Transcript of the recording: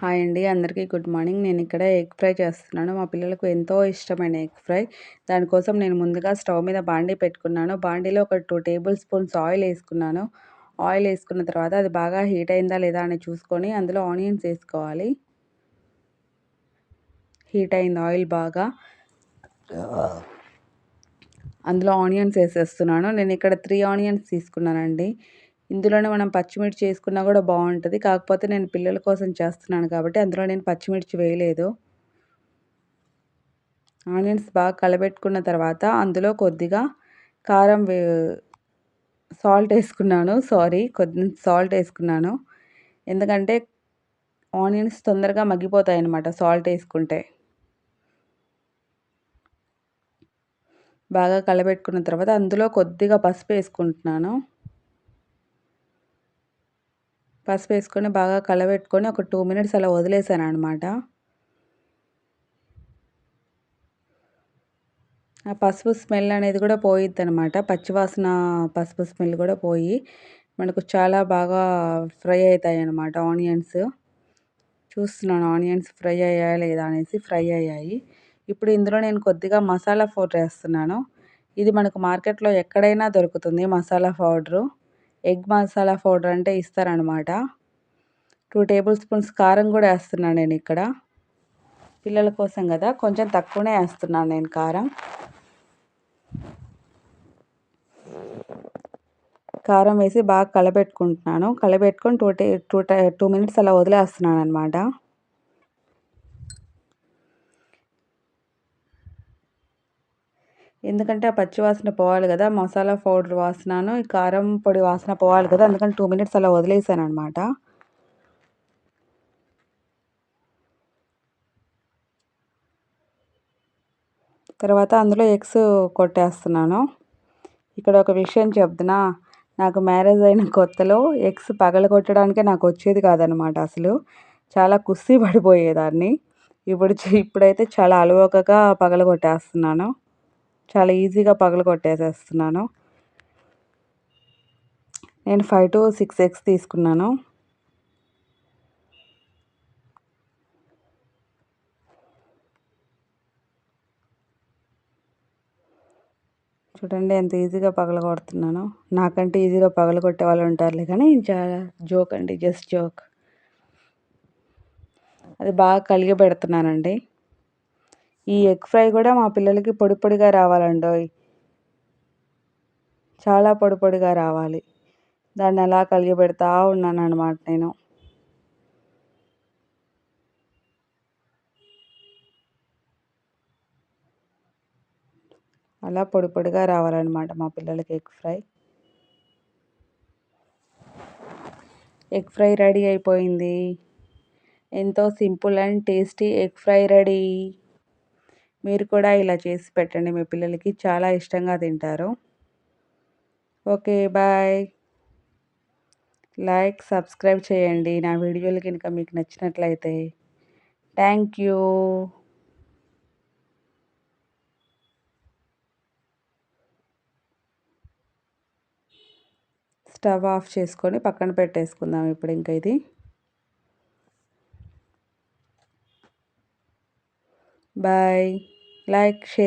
Hi అండి అందరికీ good morning. నేను ఇక్కడ ఎగ్ ఫ్రై చేస్తున్నాను. మా పిల్లలకు ఎంతో ఇష్టమైన ఎగ్ ఫ్రై. దానికోసం నేను ముందుగా స్టవ్ మీద బాండీ పెట్టుకున్నాను. బాండీలో ఒక టూ టేబుల్ స్పూన్స్ ఆయిల్ వేసుకున్నాను. ఆయిల్ వేసుకున్న తర్వాత అది బాగా హీట్ అయిందా లేదా అని చూసుకొని అందులో ఆనియన్స్ వేసుకోవాలి. హీట్ అయింది ఆయిల్ బాగా. అందులో ఆనియన్స్ వేసేస్తున్నాను. నేను ఇక్కడ త్రీ ఆనియన్స్ తీసుకున్నానండి. ఇందులోనే మనం పచ్చిమిర్చి వేసుకున్నా కూడా బాగుంటుంది. కాకపోతే నేను పిల్లల కోసం చేస్తున్నాను కాబట్టి అందులో నేను పచ్చిమిర్చి వేయలేదు. ఆనియన్స్ బాగా కలబెట్టుకున్న తర్వాత అందులో కొద్దిగా కారం వే సాల్ట్ వేసుకున్నాను. సారీ కొద్ది సాల్ట్ వేసుకున్నాను. ఎందుకంటే ఆనియన్స్ తొందరగా మగ్గిపోతాయి అన్నమాట సాల్ట్ వేసుకుంటే. బాగా కలబెట్టుకున్న తర్వాత అందులో కొద్దిగా పసుపు వేసుకుంటున్నాను. పసుపు వేసుకొని బాగా కలబెట్టుకొని ఒక టూ మినిట్స్ అలా వదిలేసాను అనమాట ఆ పసుపు స్మెల్ అనేది కూడా పోయిద్ది అనమాట పచ్చివాసన పసుపు స్మెల్ కూడా పోయి మనకు చాలా బాగా ఫ్రై అవుతాయి అనమాట ఆనియన్స్. చూస్తున్నాను ఆనియన్స్ ఫ్రై అయ్యాయా లేదా అనేసి ఫ్రై అయ్యాయి. ఇప్పుడు ఇందులో నేను కొద్దిగా మసాలా పౌడర్ వేస్తున్నాను. ఇది మనకు మార్కెట్లో ఎక్కడైనా దొరుకుతుంది masala powder. Egg masala powder అంటే ఇస్తారనమాట టూ టేబుల్ స్పూన్స్ కారం కూడా వేస్తున్నాను నేను ఇక్కడ. పిల్లల కోసం కదా కొంచెం తక్కువనే వేస్తున్నాను నేను కారం. కారం వేసి బాగా కలబెట్టుకుంటున్నాను. కలబెట్టుకొని టూ టే టూ టూ మినిట్స్ అలా వదిలేస్తున్నాను అనమాట ఎందుకంటే ఆ పచ్చి వాసన పోవాలి కదా మసాలా పౌడర్ వాసనను ఈ కారం పొడి వాసన పోవాలి కదా అందుకని టూ మినిట్స్ అలా వదిలేసాను అనమాట తర్వాత అందులో ఎగ్స్ కొట్టేస్తున్నాను. ఇక్కడ ఒక విషయం చెప్తున్నా నాకు మ్యారేజ్ అయిన కొత్తలో ఎగ్స్ పగల కొట్టడానికే నాకు వచ్చేది కాదనమాట అసలు. చాలా కుస్తీ పడిపోయేదాన్ని. ఇప్పుడు ఇప్పుడైతే చాలా అలవోకగా పగలగొట్టేస్తున్నాను. చాలా ఈజీగా పగల కొట్టేసేస్తున్నాను నేను ఫైవ్ టు సిక్స్ ఎగ్స్ తీసుకున్నాను. చూడండి ఎంత ఈజీగా పగల కొడుతున్నాను నాకంటే ఈజీగా పగల కొట్టే వాళ్ళు ఉంటారులే కానీ చాలా జోక్ అండి జస్ట్ జోక్. అది బాగా కలిగి పెడుతున్నానండి. ఈ ఎగ్ ఫ్రై కూడా మా పిల్లలకి పొడి పొడిగా రావాలండి చాలా పొడి పొడిగా రావాలి. దాన్ని అలా కలిగి పెడతా ఉన్నాను అనమాట నేను. అలా పొడి పొడిగా రావాలన్నమాట మా పిల్లలకి egg fry. Egg fry ready అయిపోయింది. ఎంతో simple and tasty egg fry ready. మీరు కూడా ఇలా చేసి పెట్టండి. మీ పిల్లలకి చాలా ఇష్టంగా తింటారు. Okay bye. లైక్ సబ్స్క్రైబ్ చేయండి. నా వీడియోలు కనుక మీకు నచ్చినట్లయితే థ్యాంక్ యూ. స్టవ్ ఆఫ్ చేసుకొని పక్కన పెట్టేసుకుందాం ఇప్పుడు ఇంకా ఇది. Bye like share